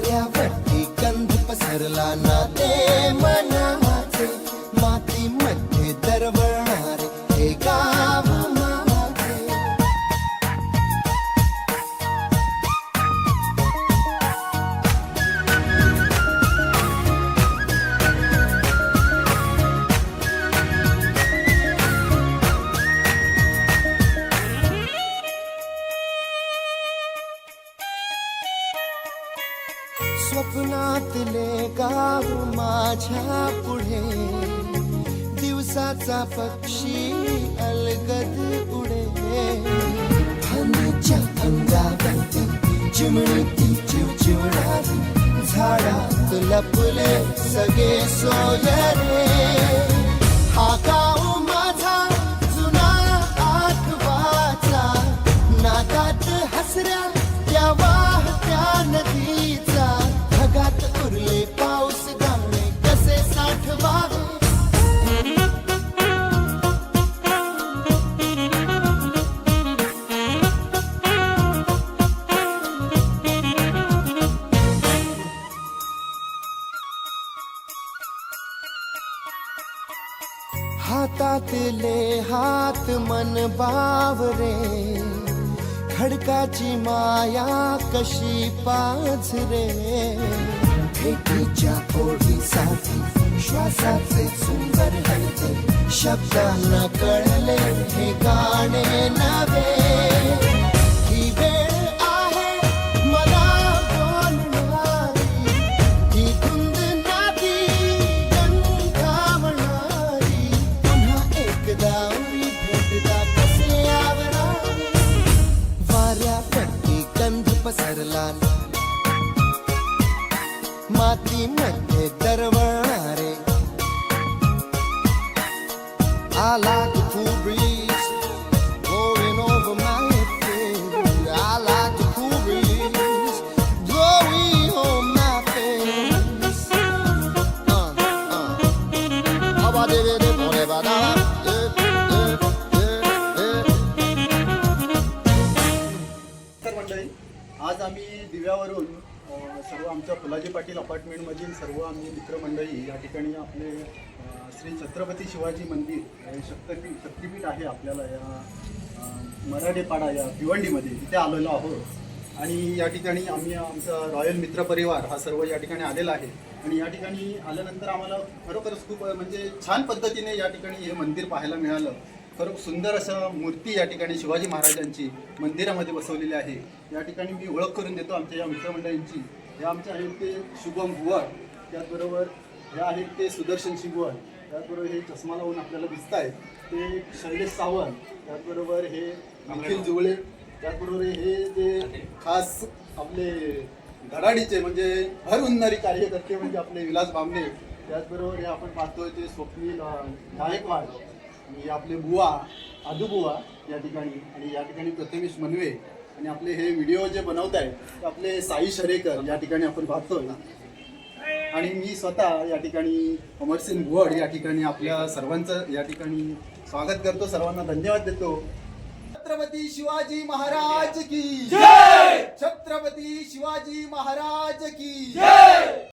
वाऱ्यावरती गंध पसरला ना ते स्वप्नातले गाव माझ्या पुढे. दिवसाचा पक्षी अलगद उडे. फणीच्या अंगावरती चिमणती चिवचिवणारी झाडात लपले सगळे सोयरे. आकाश हातातले हात मन बावरे. खडकाची माया कशी पाझरे. भेटीच्या ओढीसाठी श्वासाचे सुंदर हळते शब्दांना कळले हे गाणे नवे. आज आम्ही दिव्यावरून सर्व आमच्या फुलाजी पाटील अपार्टमेंटमधील सर्व आम्ही मित्रमंडळी या ठिकाणी आपले श्री छत्रपती शिवाजी मंदिर हे शक्तपीठ शक्तिपीठ आहे आपल्याला या मराठेपाडा या भिवंडीमध्ये. तिथे आलेलो आहोत. आणि या ठिकाणी आम्ही आमचा रॉयल मित्र परिवार हा सर्व या ठिकाणी आलेला आहे. आणि या ठिकाणी आल्यानंतर आम्हाला खरोखरच खूप म्हणजे छान पद्धतीने या ठिकाणी हे मंदिर पाहायला मिळालं. खरं सुंदर असं मूर्ती या ठिकाणी शिवाजी महाराजांची मंदिरामध्ये बसवलेली आहे. या ठिकाणी मी ओळख करून देतो आमच्या या मित्रमंडळींची. हे आमचे आहेत ते शुभम भुवर त्याचबरोबर हे आहेत ते सुदर्शन शिगवण त्याचबरोबर हे चष्मा लावून आपल्याला दिसत आहेत ते शैलेश सावंत त्याचबरोबर हे निखिल जुवळे त्याचबरोबर हे जे खास आपले धडाडीचे म्हणजे भर उन्हारी कार्यकर्ते म्हणजे आपले विलास बामणे त्याचबरोबर हे आपण पाहतोय ते स्वप्नील गायकवाड आणि आपले बुवा आदुबुवा या ठिकाणी आणि या ठिकाणी प्रथमेश मनवे आणि आपले हे व्हिडिओ जे बनवत आहेत ते आपले साई शरेकर या ठिकाणी आपण पाहतोय. आणि मी स्वतः या ठिकाणी अमरसिंग भुवड या ठिकाणी आपल्या सर्वांचं या ठिकाणी स्वागत करतो सर्वांना धन्यवाद देतो. छत्रपती शिवाजी महाराज की छत्रपती शिवाजी महाराज की